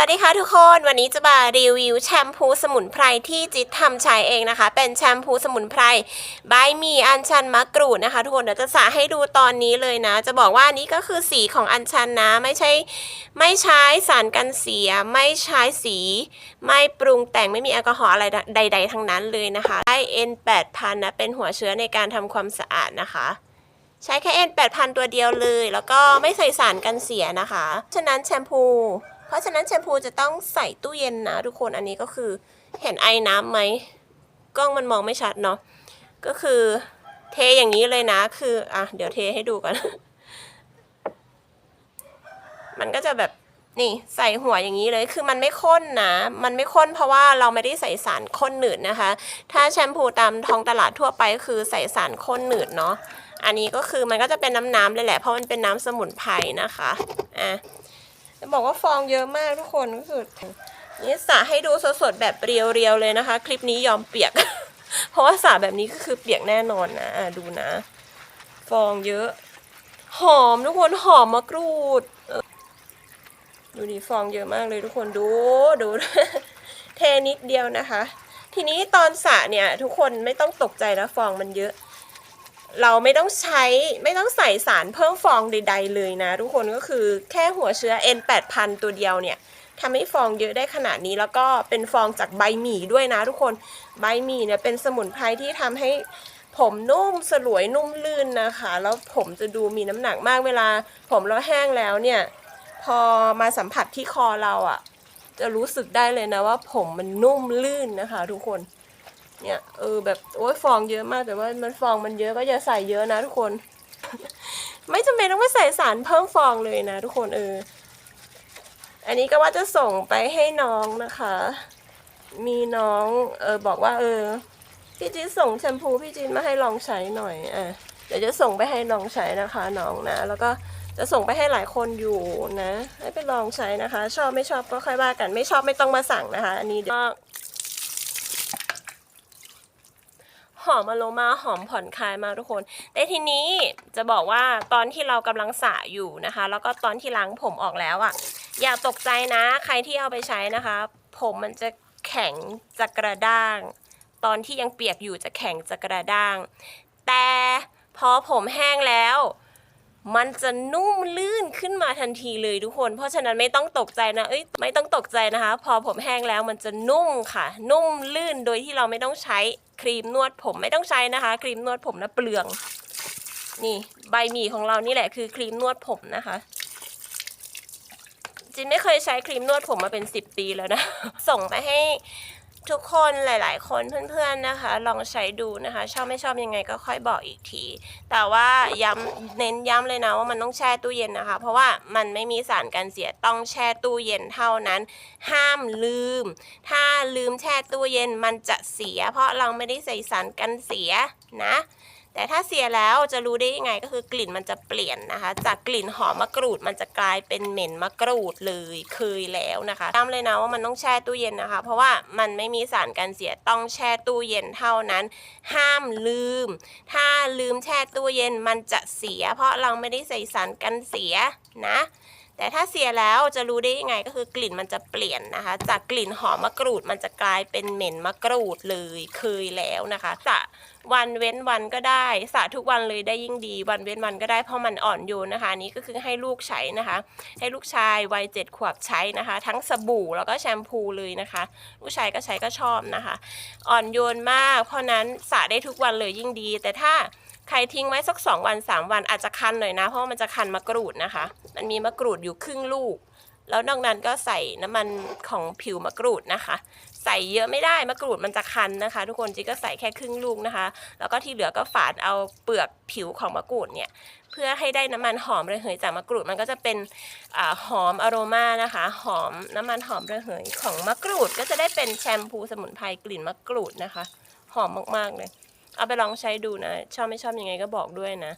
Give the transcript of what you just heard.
วัสดีค่ะทุกคนวันนี้จะมารีวิวแชมพูสมุนไพรที่จิตทำใช้เองนะคะ เป็นแชมพูสมุนไพรใบมีอัญชันมะกรูดนะคะทุกคนเดี๋ยวจะสาให้ดูตอนนี้เลยนะ จะบอกว่านนี้ก็คือสีของอัญชันนะไม่ใช่ไม่ใช้สารกันเสีย ไม่ใช้สี ไม่ปรุงแต่งไม่มีแอลกอฮอล์อะไรใด ๆ ทั้งนั้นเลยนะคะได้ N 8 0 0 0นะเป็นหัวเชื้อในการทำความสะอาดนะคะใช้แค่ N 8 0 0 0ตัวเดียวเลย แล้วก็ไม่ใส่สารกันเสียนะคะ ฉะนั้นแชมพู เพราะฉะนั้นแชมพูจะต้องใส่ตู้เย็นนะทุกคนอันนี้ก็คือเห็นไอ้น้ำไหมกล้องมันมองไม่ชัดเนาะก็คือเทอย่างนี้เลยนะ คืออะเดี๋ยวเทให้ดูกัน มันก็จะแบบนี่ใส่หัวอย่างนี้เลยคือมันไม่ข้นนะ มันไม่ข้นเพราะว่าเราไม่ได้ใส่สารข้นหนืดนะคะ ถ้าแชมพูตามท้องตลาดทั่วไปคือใส่สารข้นหนืดเนาะอันนี้ก็คือมันก็จะเป็นน้ำๆเลยแหละเพราะมันเป็นน้ำสมุนไพรนะคะอะ จะบอกว่าฟองเยอะมากทุกคนก็คือนี่สระให้ดูสดๆแบบเรียวๆเลยนะคะ คลิปนี้ยอมเปียก เพราะว่าสระแบบนี้ก็คือเปียกแน่นอนนะะดูนะ ฟองเยอะ หอมทุกคนหอมมะกรูด ดูดิฟองเยอะมากเลยทุกคนดูดูเทนิดเดียวนะคะ ทีนี้ตอนสระเนี่ย ทุกคนไม่ต้องตกใจนะฟองมันเยอะ เราไม่ต้องใช้ไม่ต้องใส่สารเพิ่มฟองใดๆเลยนะ ทุกคนก็คือแค่หัวเชื้อ N 8 0 0 0ตัวเดียวเนี่ยทำให้ฟองเยอะได้ขนาดนี้แล้วก็เป็นฟองจากใบหมี่ด้วยนะทุกคนใบหมี่เนี่ยเป็นสมุนไพรที่ทำให้ผมนุ่มสลวยนุ่มลื่นนะคะ แล้วผมจะดูมีน้ำหนักมากเวลา ผมเราแห้งแล้วเนี่ย พอมาสัมผัสที่คอเราอะ่ะ จะรู้สึกได้เลยนะว่าผมมันนุ่มลื่นนะคะ ทุกคน เนี่ยเออแบบโอ้ยฟองเยอะมากแต่ว่ามันฟองมันเยอะก็อย่าใส่เยอะนะทุกคน ไม่จำเป็นต้องไปใส่สารเพิ่มฟองเลยนะ ทุกคนเออ อันนี้ก็ว่าจะส่งไปให้น้องนะคะ มีน้องเออบอกว่า เออ พี่จีนส่งแชมพูพี่จีนมาให้ลองใช้หน่อยอะเดี๋ยวจะส่งไปให้น้องใช้นะคะ น้องนะ แล้วก็จะส่งไปให้หลายคนอยู่นะ ให้ไปลองใช้นะคะ ชอบไม่ชอบก็ค่อยว่ากัน ไม่ชอบไม่ต้องมาสั่งนะคะ อันนี้ก็ หอมอโรมาหอมผ่อนคลายมากทุกคน แต่ทีนี้จะบอกว่าตอนที่เรากำลังสระอยู่นะคะ แล้วก็ตอนที่ล้างผมออกแล้วอะ่ะ อย่าตกใจนะ ใครที่เอาไปใช้นะคะ ผมมันจะแข็งจะกระด้าง ตอนที่ยังเปียกอยู่จะแข็งจะกระด้าง แต่พอผมแห้งแล้ว มันจะนุ่มลื่นขึ้นมาทันทีเลยทุกคน เพราะฉะนั้นไม่ต้องตกใจนะเอ้ยไม่ต้องตกใจนะคะ พอผมแห้งแล้วมันจะนุ่มค่ะ นุ่มลื่นโดยที่เราไม่ต้องใช้ครีมนวดผมไม่ต้องใช้นะคะ ครีมนวดผมนะเปลือง นี่ใบหมี่ของเรานี่แหละคือครีมนวดผมนะคะจินไม่เคยใช้ครีมนวดผมมาเป็น 10 ปีแล้วนะ ส่งไปให้ ทุกคนหลาย ๆ คนเพื่อน ๆ นะคะ ลองใช้ดูนะคะ ชอบไม่ชอบยังไงก็ค่อยบอกอีกที แต่ว่าย้ำเน้นย้ำเลยนะว่ามันต้องแช่ตู้เย็นนะคะ เพราะว่ามันไม่มีสารกันเสียต้องแช่ตู้เย็นเท่านั้น ห้ามลืม ถ้าลืมแช่ตู้เย็นมันจะเสีย เพราะเราไม่ได้ใส่สารกันเสียนะ แต่ถ้าเสียแล้วจะรู้ได้ยังไงก็คือกลิ่นมันจะเปลี่ยนนะคะ จากกลิ่นหอมมะกรูดมันจะกลายเป็นเหม็นมะกรูดเลยเคยแล้วนะคะย้ำเลยนะว่ามันต้องแช่ตู้เย็นนะคะ เพราะว่ามันไม่มีสารกันเสียต้องแช่ตู้เย็นเท่านั้น ห้ามลืม ถ้าลืมแช่ตู้เย็นมันจะเสีย เพราะเราไม่ได้ใส่สารกันเสียนะ แต่ถ้าเสียแล้วจะรู้ได้ยังไงก็คือกลิ่นมันจะเปลี่ยนนะคะ จากกลิ่นหอมมะกรูดมันจะกลายเป็นเหม็นมะกรูดเลยเคยแล้วนะคะสระวันเว้นวันก็ได้สระทุกวันเลยได้ยิ่งดี วันเว้นวันก็ได้เพราะมันอ่อนโยนนะคะนี้ก็คือให้ลูกใช้นะคะ ให้ลูกชายวัยเจ็ดขวบใช้นะคะ ทั้งสบู่แล้วก็แชมพูเลยนะคะ ลูกชายก็ใช้ก็ชอบนะคะ อ่อนโยนมาก เพราะนั้นสระได้ทุกวันเลยยิ่งดี แต่ถ้าใครทิ้งไว้สักสองวันสามวันอาจจะคันหน่อยนะ เพราะมันจะคันมะกรูดนะคะ มันมีมะกรูดอยู่ครึ่งลูก แล้วนอกนั้นก็ใส่น้ำมันของผิวมะกรูดนะคะ ใส่เยอะไม่ได้มะกรูดมันจะคันนะคะ ทุกคนจีก็ใส่แค่ครึ่งลูกนะคะ แล้วก็ที่เหลือก็ฝานเอาเปลือกผิวของมะกรูดเนี่ยเพื่อให้ได้น้ำมันหอมระเหยจากมะกรูดมันก็จะเป็นอหอมอโรมานะคะ หอมน้ำมันหอมระเหยของมะกรูดก็จะได้เป็นแชมพูสมุนไพรกลิ่นมะกรูดนะคะ หอมมากๆเลยเอาไปลองใช้ดูนะ ชอบไม่ชอบยังไงก็บอกด้วยนะ